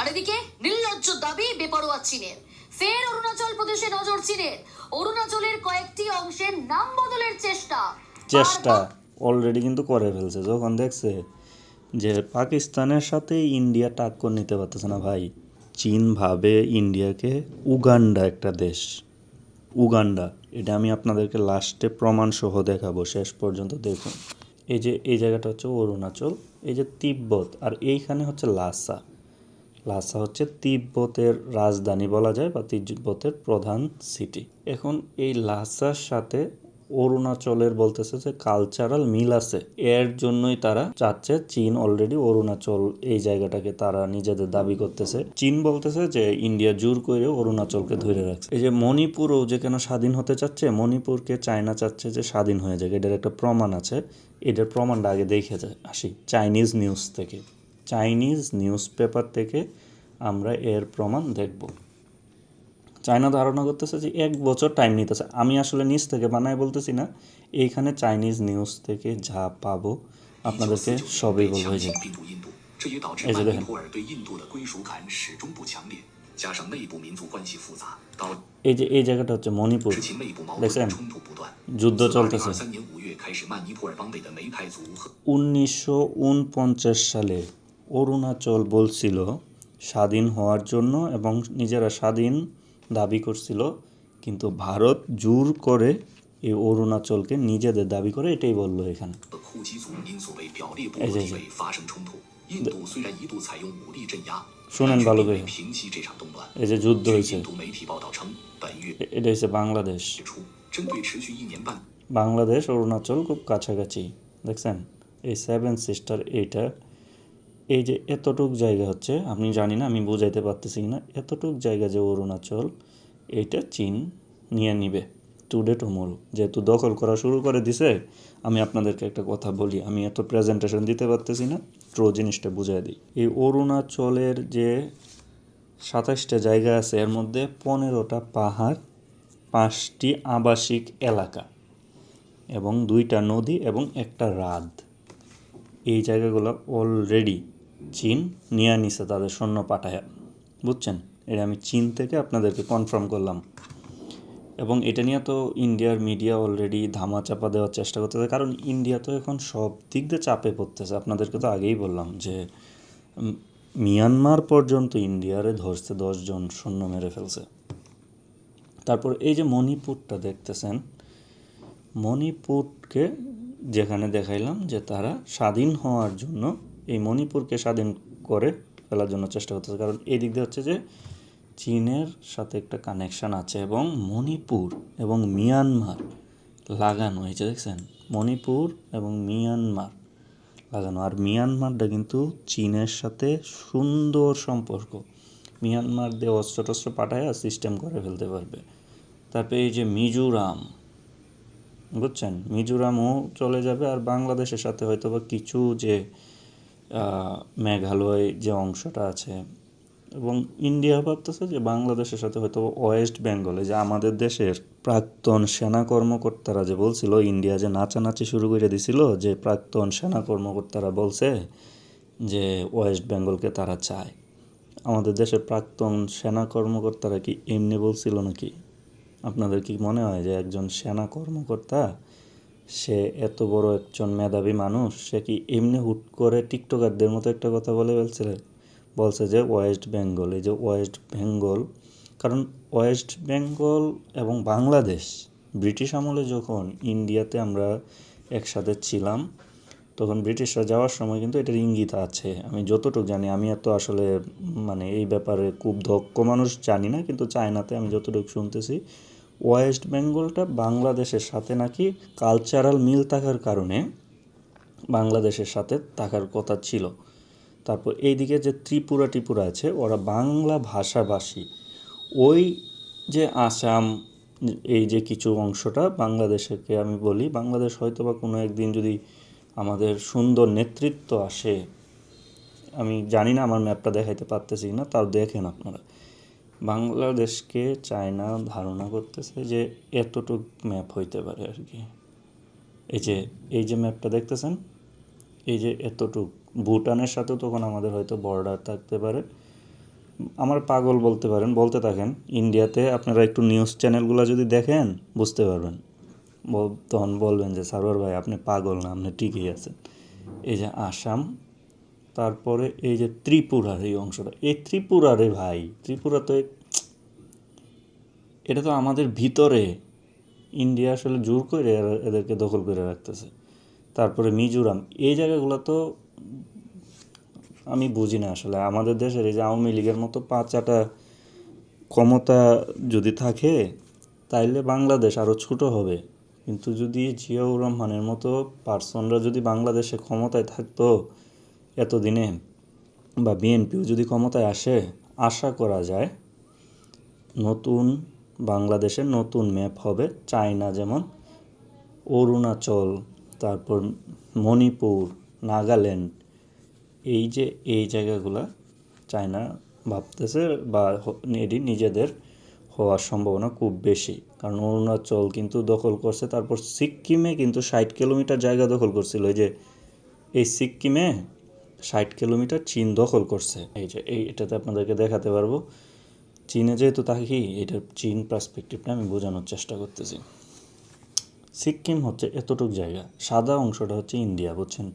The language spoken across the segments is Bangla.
আর এদিকে নির্লজ্জ দাবি বেপরোয়া চীনের। ফের অরুণাচল প্রদেশে নজর চীনের। অরুণাচলের কয়েকটি অংশের নাম বদলের চেষ্টা। চেষ্টা অলরেডি কিন্তু করে ফেলছে। যখন দেখছে যে পাকিস্তানের সাথে ইন্ডিয়া টাক্কর নিতে পারতেছে না ভাই। চীন ভাবে ইন্ডিয়াকে উগান্ডা একটা দেশ। উগান্ডা। এটা আমি আপনাদেরকে লাস্টে প্রমাণ সহ দেখাবো। শেষ পর্যন্ত দেখুন। এই যে এই জায়গাটা হচ্ছে অরুণাচল এই যে তিব্বত আর এইখানে হচ্ছে লাসা। লাসা হচ্ছে তিব্বতের রাজধানী বলা যায় বা তিব্বতের প্রধান সিটি এখন এই লাসার সাথে অরুণাচলের বলতেছে যে কালচারাল মিল আছে। এর জন্যই তারা চাচ্ছে চীন অলরেডি অরুণাচল এই জায়গাটাকে তারা নিজেদের দাবি করতেছে। চীন বলতেছে যে ইন্ডিয়া জোর করে অরুণাচলকে ধরে রাখছে। এই যে মণিপুরও যে কেন স্বাধীন হতে চাচ্ছে, মণিপুরকে চায়না চাচ্ছে যে স্বাধীন হয়ে যাক, এটার একটা প্রমাণ আছে। এটার প্রমাণটা আগে দেখে যায়। আসি চাইনিজ নিউজ থেকে। চাইনিজ নিউজ পেপার থেকে আমরা এর প্রমাণ দেখব। চায়না ধারণা করতেছে যে এক বছর টাইম নিতেছে। আমি আসলে নিজ থেকে বানায় বলতেছি না। এইখানে চাইনিজ নিউজ থেকে যা পাবো আপনাদেরকে সবই বলব। এই যে এই যে দেখেন। এই যে, এই জায়গাটা হচ্ছে মণিপুর। দেখছেন? যুদ্ধ চলতেছে। উনিশশো উনপঞ্চাশ সালে অরুণাচল বলছিল স্বাধীন হওয়ার জন্য এবং নিজেরা স্বাধীন দাবি করছিল, কিন্তু ভারত জোর করে এই অরুণাচলকে নিজেদের দাবি করে এটাই বলল এখানে। শোনেন ভালো করে। এই যে যুদ্ধ হয়েছে। এটা হচ্ছে বাংলাদেশ। বাংলাদেশ, অরুণাচল খুব কাছাকাছি, দেখছেন? এই সেভেন সিস্টার এইটা এই যে এতটুক জায়গা হচ্ছে আমি জানি না, আমি বুঝাইতে পারতেছি না, এতটুক জায়গা যে অরুণাচল, এইটা চীন নিয়ে নিবে। টুডে টুমোরো যেহেতু দখল করা শুরু করে দিছে, আমি আপনাদেরকে একটা কথা বলি, আমি এত প্রেজেন্টেশন দিতে পারতেছি না ট্রো জিনিসটা বুঝাই দিই। এই অরুণাচলের যে সাতাশটা জায়গা আছে, এর মধ্যে পনেরোটা পাহাড়, পাঁচটি আবাসিক এলাকা, এবং দুইটা নদী এবং একটা হ্রদ। এই জায়গাগুলো অলরেডি চীন নিয়ে নিছে, তাদের সৈন্য পাঠায়। বুঝছেন? এটা আমি চীন থেকে আপনাদেরকে কনফার্ম করলাম। এবং এটা নিয়ে তো ইন্ডিয়ার মিডিয়া অলরেডি ধামা চাপা দেওয়ার চেষ্টা করতেছে। কারণ ইন্ডিয়া তো এখন সব দিক দিয়ে চাপে পড়তেছে। আপনাদেরকে তো আগেই বললাম যে মিয়ানমার পর্যন্ত ইন্ডিয়ারে ধরছে, দশজন সৈন্য মেরে ফেলছে। তারপর এই যে মণিপুরটা দেখতেছেন, মণিপুরকে যেখানে দেখাইলাম যে তারা স্বাধীন হওয়ার জন্য এই মণিপুরকে স্বাধীন করে ফেলার জন্য চেষ্টা করতেছে। কারণ এই দিক দিয়ে হচ্ছে যে চীনের সাথে একটা কানেকশান আছে এবং মণিপুর এবং মিয়ানমার লাগানো হয়েছে, দেখছেন? মণিপুর এবং মিয়ানমার লাগানো। আর মিয়ানমারটা কিন্তু চীনের সাথে সুন্দর সম্পর্ক। মিয়ানমার দিয়ে অস্ত্র টস্ত্র পাঠায় আর সিস্টেম করে ফেলতে পারবে। তারপরে এই যে মিজোরাম, বুঝছেন? মিজোরামও চলে যাবে আর বাংলাদেশের সাথে হয়তো বা কিছু যে মেঘালয় যে অংশটা আছে এবং ইন্ডিয়া ভাবতেছে যে বাংলাদেশের সাথে হয়তো ওয়েস্ট বেঙ্গলে যে আমাদের দেশের প্রাক্তন সেনা কর্মকর্তারা যে বলছিল, ইন্ডিয়া যে নাচানাচি শুরু করে দিছিল, যে প্রাক্তন সেনা কর্মকর্তারা বলছে যে ওয়েস্ট বেঙ্গলকে তারা চায়। আমাদের দেশের প্রাক্তন সেনা কর্মকর্তারা কি এমনি বলছিল নাকি? আপনাদের কি মনে হয় যে একজন সেনা কর্মকর্তা সে এত বড় একজন মেধাবী মানুষ, সে কি এমনি হুট করে টিকটকারদের মতো একটা কথা বলে ফেলছে? বলছে যে ওয়েস্ট বেঙ্গল, এই যে ওয়েস্ট বেঙ্গল, কারণ ওয়েস্ট বেঙ্গল এবং বাংলাদেশ, ব্রিটিশ আমলে যখন ইন্ডিয়াতে আমরা একসাথে ছিলাম, তখন ব্রিটিশরা যাওয়ার সময় কিন্তু এটার ইঙ্গিত আছে। আমি যতটুকু জানি, আমি এত আসলে মানে এই ব্যাপারে খুব দক্ষ মানুষ জানি না, কিন্তু চায়নাতে আমি যতটুকু শুনতেছি ওয়েস্ট বেঙ্গলটা বাংলাদেশের সাথে নাকি কালচারাল মিল থাকার কারণে বাংলাদেশের সাথে থাকার কথা ছিল। তারপর এইদিকে যে ত্রিপুরা ত্রিপুরা আছে, ওরা বাংলা ভাষাভাষী। ওই যে আসাম, এই যে কিছু অংশটা বাংলাদেশকে আমি বলি, বাংলাদেশ হয়তো বা কোনো একদিন যদি আমাদের সুন্দর নেতৃত্ব আসে, আমি জানি না, আমার ম্যাপটা দেখাইতে পারতেছি না, তাও দেখেন আপনারা। বাংলাদেশকে চায়না ধারণা করতেছে যে এতটুক ম্যাপ হইতে পারে আর কি। এই যে এই যে ম্যাপটা দেখতেছেন? এই যে এতটুক। ভুটানের সাথেও তখন আমাদের হয়তো বর্ডার থাকতে পারে। আমার পাগল বলতে পারেন, বলতে থাকেন, ইন্ডিয়াতে আপনারা একটু নিউজ চ্যানেলগুলো যদি দেখেন, বুঝতে পারবেন। তখন বলবেন যে, সারোয়ার ভাই, আপনি পাগল না, আপনি ঠিকই আছেন। এই যে আসাম তারপরে এই যে ত্রিপুরার এই অংশটা। এই ত্রিপুরা রে ভাই, ত্রিপুরা তো এটা তো আমাদের ভিতরে। ইন্ডিয়া আসলে জোর করে এদেরকে দখল করে রাখতেছে। তারপরে মিজোরাম, এই জায়গাগুলো তো আমি বুঝি না আসলে। আমাদের দেশের এই যে আওয়ামী লীগের মতো পাঁচাটা ক্ষমতা যদি থাকে, তাইলে বাংলাদেশ আরও ছোট হবে। কিন্তু যদি জিয়াউর রহমানের মতো পার্সনরা যদি বাংলাদেশে ক্ষমতায় থাকতো এতদিনে বা বিএনপিও যদি ক্ষমতায় আসে, আশা করা যায় নতুন বাংলাদেশের নতুন ম্যাপ হবে। চায়না যেমন, অরুণাচল, তারপর মণিপুর, নাগাল্যান্ড, এই যে, এই জায়গাগুলা চায়না ভাবতেছে বা এটি নিজেদের হওয়ার সম্ভাবনা খুব বেশি। কারণ অরুণাচল কিন্তু দখল করছে, তারপর সিকিমে কিন্তু ষাট কিলোমিটার জায়গা দখল করছিল। এই যে, এই সিক্কিমে ষাট কিলোমিটার চীন দখল করছে। এই যে, এই এটাতে আপনাদেরকে দেখাতে পারব। চীনে যেহেতু থাকি এটার চীন পার্সপেক্টিভটা আমি বোঝানোর চেষ্টা করতেছি। সিকিম হচ্ছে এতটুক জায়গা, সাদা অংশটা হচ্ছে ইন্ডিয়া, বুঝছেন?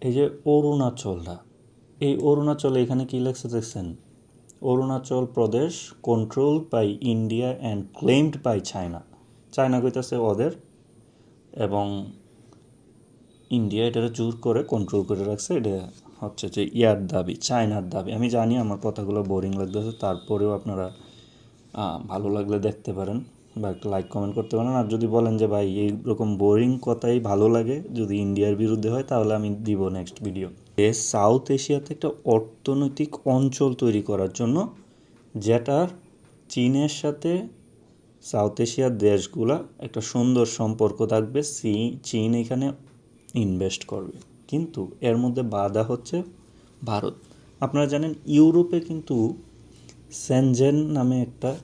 এই যে, অরুণাচলটা, এই অরুণাচলে এখানে কী লেখছে দেখছেন? Arunachal Pradesh control by India and claimed by China China কইতাছে ওদের, এবং ইন্ডিয়া এটাকে জোর করে কন্ট্রোল করে রাখছে। এটা হচ্ছে যে ইয়ার দাবি, চায়নার দাবি। আমি জানি আমার কথাগুলো বোরিং লাগতেছে, তারপরেও আপনারা ভালো লাগলে দেখতে পারেন বা একটা লাইক কমেন্ট করতে পারেন। আর যদি বলেন যে ভাই, এইরকম বোরিং কথাই ভালো লাগে যদি ইন্ডিয়ার বিরুদ্ধে হয়, তাহলে আমি দিব নেক্সট ভিডিও এ সাউথ এশিয়াতে একটা অর্থনৈতিক অঞ্চল তৈরি করার জন্য, যেটার চীনের সাথে সাউথ এশিয়ার দেশগুলা একটা সুন্দর সম্পর্ক থাকবে। চীন এখানে ইনভেস্ট করবে। কিন্তু এর মধ্যে বাধা হচ্ছে ভারত। আপনারা জানেন ইউরোপে কিন্তু সেনজেন নামে একটা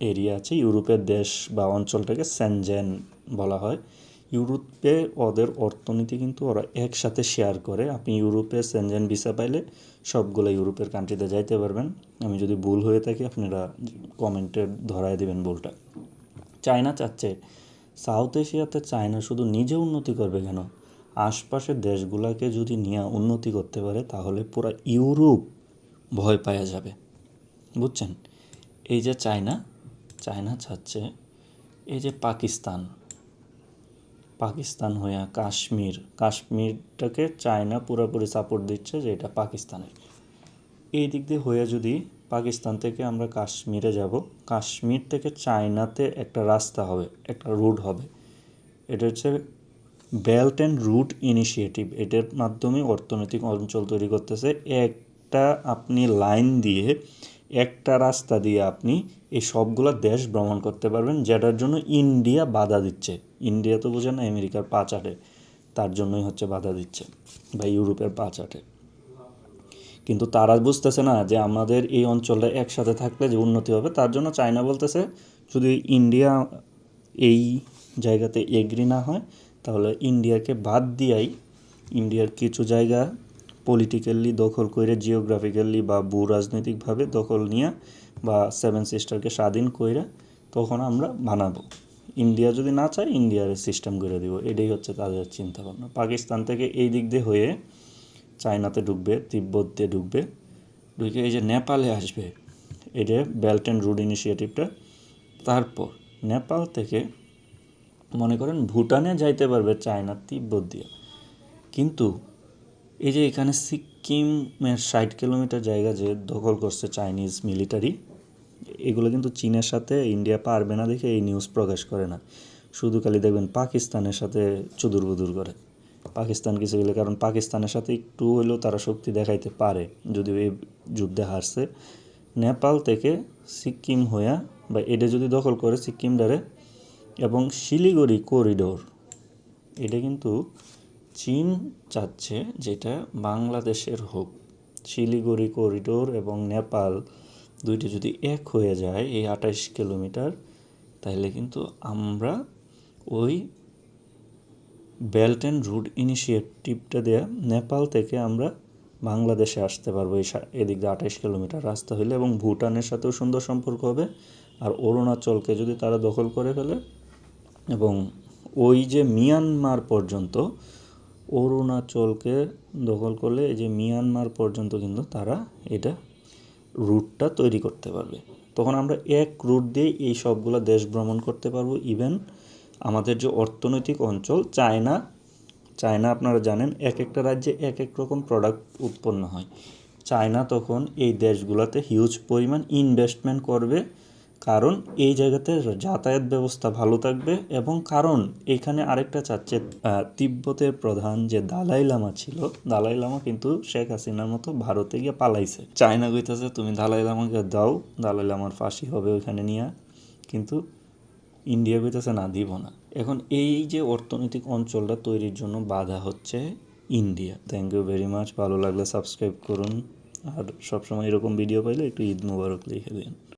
এরিয়া আছে। ইউরোপের দেশ বা অঞ্চলটাকে সেনজেন বলা হয়। ইউরোপে ওদের অর্থনীতি কিন্তু ওরা একসাথে শেয়ার করে। আপনি ইউরোপে সেনজেন ভিসা পাইলে সবগুলো ইউরোপের কান্ট্রিতে যাইতে পারবেন। আমি যদি ভুল হয়ে থাকি, আপনারা কমেন্টে ধরায় দেবেন ভুলটা। চায়না চাচ্ছে। সাউথ এশিয়াতে চায়না শুধু নিজে উন্নতি করবে কেন? আশপাশের দেশগুলোকে যদি নিয়ে উন্নতি করতে পারে, তাহলে পুরো ইউরোপ ভয় পাওয়া যাবে। বুঝছেন? এই যে চায়না চায়না চাচ্ছে, এই যে পাকিস্তান পাকিস্তান হইয়া কাশ্মীর, কাশ্মীরটাকে চায়না পুরোপুরি সাপোর্ট দিচ্ছে যে এটা পাকিস্তানের। এই দিক দিয়ে হয়ে যদি পাকিস্তান থেকে আমরা কাশ্মীরে যাব, কাশ্মীর থেকে চায়নাতে একটা রাস্তা হবে, একটা রুট হবে। এটা হচ্ছে বেল্ট অ্যান্ড রুট ইনিশিয়েটিভ, এটার মাধ্যমে অর্থনৈতিক অঞ্চল তৈরি করতেছে। একটা আপনি লাইন দিয়ে, একটা রাস্তা দিয়ে আপনি এই সবগুলো দেশ ভ্রমণ করতে পারবেন, যেটার জন্য ইন্ডিয়া বাধা দিচ্ছে। ইন্ডিয়া তো বোঝে না আমেরিকার পা চাটে, তার জন্যই হচ্ছে বাধা দিচ্ছে, বা ইউরোপের পা চাটে। কিন্তু তারা বুঝতেছে না যে আমাদের এই অঞ্চলটা একসাথে থাকলে যে উন্নতি হবে, তার জন্য চায়না বলতেছে, যদি ইন্ডিয়া এই জায়গাতে এগ্রি না হয় তাহলে ইন্ডিয়াকে বাদ দিয়াই ইন্ডিয়ার কিছু জায়গা পলিটিক্যালি দখল করে জিওগ্রাফিক্যালি বা ভূ রাজনৈতিকভাবে দখল নিয়ে বা সেভেন সিস্টারকে স্বাধীন কইরা তখন আমরা বানাবো। ইন্ডিয়া যদি না চায়, ইন্ডিয়ার সিস্টেম করে দিব। এটাই হচ্ছে তাদের চিন্তা ভাবনা পাকিস্তান থেকে এই দিক দিয়ে হয়ে চায়নাতে ঢুকবে, তিব্বত দিয়ে ঢুকবে, ঢুকে এই যে নেপালে আসবে এটা বেল্ট অ্যান্ড রুট ইনিশিয়েটিভটা তারপর নেপাল থেকে মনে করেন ভুটানে যাইতে পারবে চায়না তিব্বত দিয়ে। কিন্তু এই যে এখানে সিকিমের ষাট কিলোমিটার জায়গা যে দখল করছে চাইনিজ মিলিটারি, এগুলো কিন্তু চীনের সাথে ইন্ডিয়া পারবে না দেখে এই নিউজ প্রকাশ করে না। শুধু খালি দেখবেন পাকিস্তানের সাথে চুদুর বুদুর করে। পাকিস্তান কিছু গেলে, কারণ পাকিস্তানের সাথে একটু হলেও তারা শক্তি দেখাইতে পারে, যদিও এই যুদ্ধে হারছে। নেপাল থেকে সিকিম হইয়া, বা এটা যদি দখল করে সিকিমটারে এবং শিলিগুড়ি করিডোর। এটা কিন্তু চীন চাচ্ছে যেটা বাংলাদেশের হোক। শিলিগুড়ি করিডোর এবং নেপাল দুইটি যদি এক হয়ে যায় এই আঠাশ কিলোমিটার, তাহলে কিন্তু আমরা ওই বেল্ট অ্যান্ড রুট ইনিশিয়েটিভটা দেয়া নেপাল থেকে আমরা বাংলাদেশে আসতে পারব এই এদিক দিয়ে আঠাইশ কিলোমিটার রাস্তা হইলে এবং ভুটানের সাথেও সুন্দর সম্পর্ক হবে। আর অরুণাচলকে যদি তারা দখল করে ফেলে এবং ওই যে মিয়ানমার পর্যন্ত অরুণাচলকে দখল করলে এই যে মিয়ানমার পর্যন্ত কিন্তু তারা এটা রুটটা তৈরি করতে পারবে। তখন আমরা এক রুট দিয়ে এই সবগুলো দেশ ভ্রমণ করতে পারব। ইভেন আমাদের যে অর্থনৈতিক অঞ্চল, চায়না চায়না আপনারা জানেন, এক একটা রাজ্যে এক এক রকম প্রোডাক্ট উৎপন্ন হয়। চায়না তখন এই দেশগুলোতে হিউজ পরিমাণ ইনভেস্টমেন্ট করবে। কারণ এই জায়গাতে যাতায়াত ব্যবস্থা ভালো থাকবে এবং কারণ এখানে আরেকটা চাচ্ছে তিব্বতের প্রধান যে দালাই লামা ছিল, দালাই লামা কিন্তু শেখ হাসিনার মতো ভারতে গিয়ে পালাইছে। চায়না কইতাছে, তুমি দালাই লামাকে দাও, দালাই লামার ফাঁসি হবে ওইখানে নিয়ে। কিন্তু ইন্ডিয়া কইতেছে, না, দিব না। এখন এই যে অর্থনৈতিক অঞ্চলটা তৈরির জন্য বাধা হচ্ছে India. Thank you very much ভালো লাগলে সাবস্ক্রাইব করুন। আর সবসময় এরকম ভিডিও পাইলে একটু ঈদ মুবারক লিখে দিন।